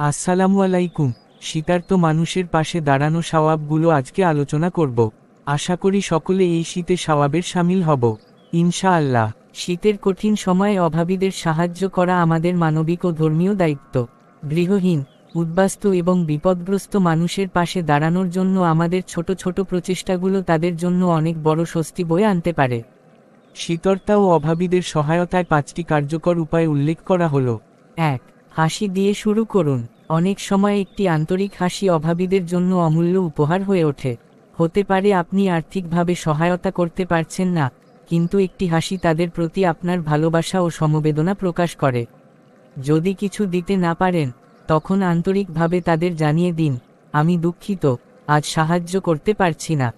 আসসালামু আলাইকুম শীতার্ত মানুষের পাশে দাঁড়ানো সওয়াবগুলো আজকে আলোচনা করব। আশা করি সকলে এই শীতে সওয়াবের সামিল হব। ইনশাআল্লাহ, শীতের কঠিন সময়ে অভাবীদের সাহায্য করা আমাদের মানবিক ও ধর্মীয় দায়িত্ব। গৃহহীন, উদ্বাস্তু এবং বিপদগ্রস্ত মানুষের পাশে দাঁড়ানোর জন্য আমাদের ছোট ছোট প্রচেষ্টাগুলো তাদের জন্য অনেক বড় স্বস্তি বয়ে আনতে পারে। শীতর্তা ও অভাবীদের সহায়তায় পাঁচটি কার্যকর উপায় উল্লেখ করা হলো। এক হাসি দিয়ে শুরু করুন। অনেক সময় একটি আন্তরিক হাসি অভাবীদের জন্য অমূল্য উপহার হয়ে ওঠে। হতে পারে আপনি আর্থিকভাবে সহায়তা করতে পারছেন না, কিন্তু একটি হাসি তাদের প্রতি আপনার ভালোবাসা ও সমবেদনা প্রকাশ করে। যদি কিছু দিতে না পারেন, তখন আন্তরিকভাবে তাদের জানিয়ে দিন, আমি দুঃখিত, আজ সাহায্য করতে পারছি না।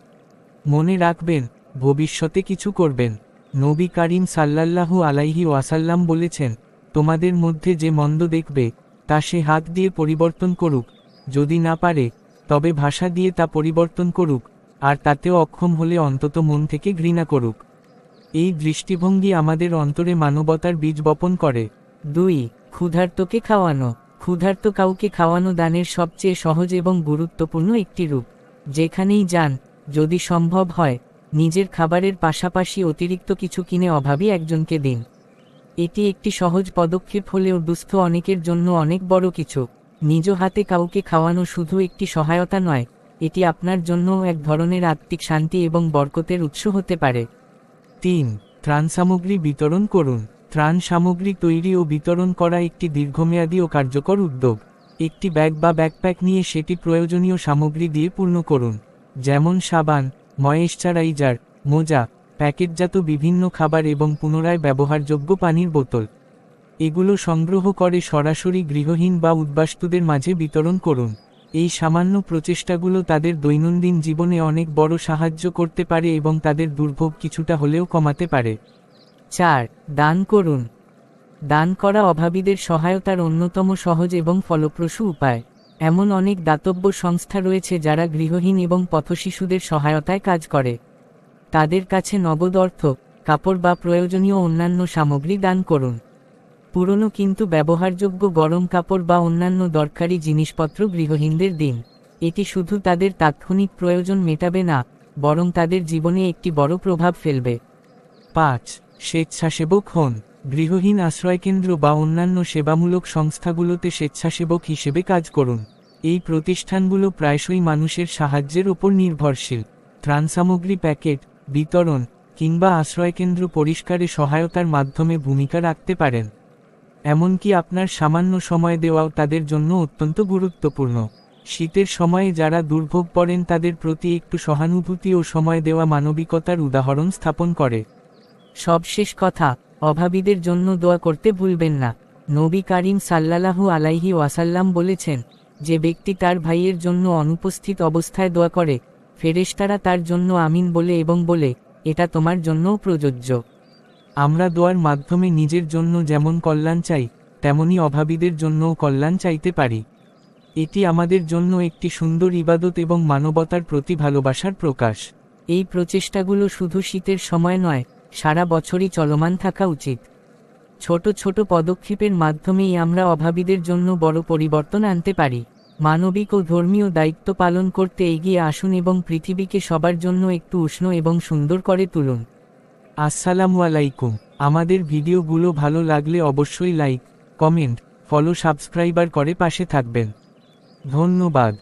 মনে রাখবেন, ভবিষ্যতে কিছু করবেন। নবী কারিম সাল্লাল্লাহু আলাইহি ওয়াসাল্লাম বলেছেন তোমাদের মধ্যে যে মন্দ দেখবে, তা সে হাত দিয়ে পরিবর্তন করুক, যদি না পারে, তবে ভাষা দিয়ে তা পরিবর্তন করুক, আর তাতেও অক্ষম হলে অন্তত মন থেকে ঘৃণা করুক। এই দৃষ্টিভঙ্গি আমাদের অন্তরে মানবতার বীজ বপন করে। দুই, ক্ষুধার্তকে খাওয়ানো। ক্ষুধার্ত কাউকে খাওয়ানো দানের সবচেয়ে সহজ এবং গুরুত্বপূর্ণ একটি রূপ। যেখানেই যান, যদি সম্ভব হয়, নিজের খাবারের পাশাপাশি অতিরিক্ত কিছু কিনে অভাবী একজনকে দিন। এটি একটি সহজ পদক্ষেপ হলেও দুস্থ অনেকের জন্য অনেক বড় কিছু। নিজ হাতে কাউকে খাওয়ানো শুধু একটি সহায়তা নয়, এটি আপনার জন্যও এক ধরনের আত্মিক শান্তি এবং বরকতের উৎস হতে পারে। তিন, ত্রাণ সামগ্রী বিতরণ করুন। ত্রাণ সামগ্রী তৈরি ও বিতরণ করা একটি দীর্ঘমেয়াদী ও কার্যকর উদ্যোগ। একটি ব্যাগ বা ব্যাকপ্যাক নিয়ে সেটি প্রয়োজনীয় সামগ্রী দিয়ে পূর্ণ করুন, যেমন সাবান, ময়েশ্চারাইজার, মোজা প্যাকেটজাত বিভিন্ন খাবার এবং পুনরায় ব্যবহারযোগ্য পানির বোতল। এগুলো সংগ্রহ করে সরাসরি গৃহহীন বা উদ্বাস্তুদের মাঝে বিতরণ করুন। এই সামান্য প্রচেষ্টাগুলো তাদের দৈনন্দিন জীবনে অনেক বড় সাহায্য করতে পারে এবং তাদের দুর্ভোগ কিছুটা হলেও কমাতে পারে। চার, দান করুন। দান করা অভাবীদের সহায়তার অন্যতম সহজ এবং ফলপ্রসূ উপায়। এমন অনেক দাতব্য সংস্থা রয়েছে যারা গৃহহীন এবং পথশিশুদের সহায়তায় কাজ করে। তাদের কাছে নগদ অর্থ, কাপড় বা প্রয়োজনীয় অন্যান্য সামগ্রী দান করুন। পুরনো কিন্তু ব্যবহারযোগ্য গরম কাপড় বা অন্যান্য দরকারি জিনিসপত্র গৃহহীনদের দিন। এটি শুধু তাদের তাৎক্ষণিক প্রয়োজন মেটাবে না, বরং তাদের জীবনে একটি বড় প্রভাব ফেলবে। পাঁচ, স্বেচ্ছাসেবক হন। গৃহহীন আশ্রয়কেন্দ্র বা অন্যান্য সেবামূলক সংস্থাগুলোতে স্বেচ্ছাসেবক হিসেবে কাজ করুন। এই প্রতিষ্ঠানগুলো প্রায়শই মানুষের সাহায্যের ওপর নির্ভরশীল। ত্রাণ সামগ্রী প্যাকেট বিতরণ কিংবা আশ্রয়কেন্দ্র পরিষ্কারে সহায়তার মাধ্যমে ভূমিকা রাখতে পারেন। এমনকি আপনার সামান্য সময় দেওয়াও তাদের জন্য অত্যন্ত গুরুত্বপূর্ণ। শীতের সময়ে যারা দুর্ভোগ পড়েন তাদের প্রতি একটু সহানুভূতি ও সময় দেওয়া মানবিকতার উদাহরণ স্থাপন করে। সবশেষ কথা, অভাবীদের জন্য দোয়া করতে ভুলবেন না। নবী কারিম সাল্লাল্লাহু আলাইহি ওয়াসাল্লাম বলেছেন, যে ব্যক্তি তার ভাইয়ের জন্য অনুপস্থিত অবস্থায় দোয়া করে ফেরেশতারা তার জন্য আমিন বলে এবং বলে, এটা তোমার জন্যও প্রযোজ্য। আমরা দোয়ার মাধ্যমে নিজের জন্য যেমন কল্যাণ চাই, তেমনি অভাবীদের জন্যও কল্যাণ চাইতে পারি। এটি আমাদের জন্য একটি সুন্দর ইবাদত এবং মানবতার প্রতি ভালোবাসার প্রকাশ। এই প্রচেষ্টাগুলো শুধু শীতের সময় নয়, সারা বছরই চলমান থাকা উচিত। ছোট ছোট পদক্ষেপের মাধ্যমেই আমরা অভাবীদের জন্য বড় পরিবর্তন আনতে পারি। মানবিক ও ধর্মীয় দায়িত্ব পালন করতে এগিয়ে আসুন এবং পৃথিবীকে সবার জন্য একটু উষ্ণ এবং সুন্দর করে তুলুন। আসসালামু আলাইকুম। আমাদের ভিডিওগুলো ভালো লাগলে অবশ্যই লাইক, কমেন্ট, ফলো, সাবস্ক্রাইবার করে পাশে থাকবেন। ধন্যবাদ।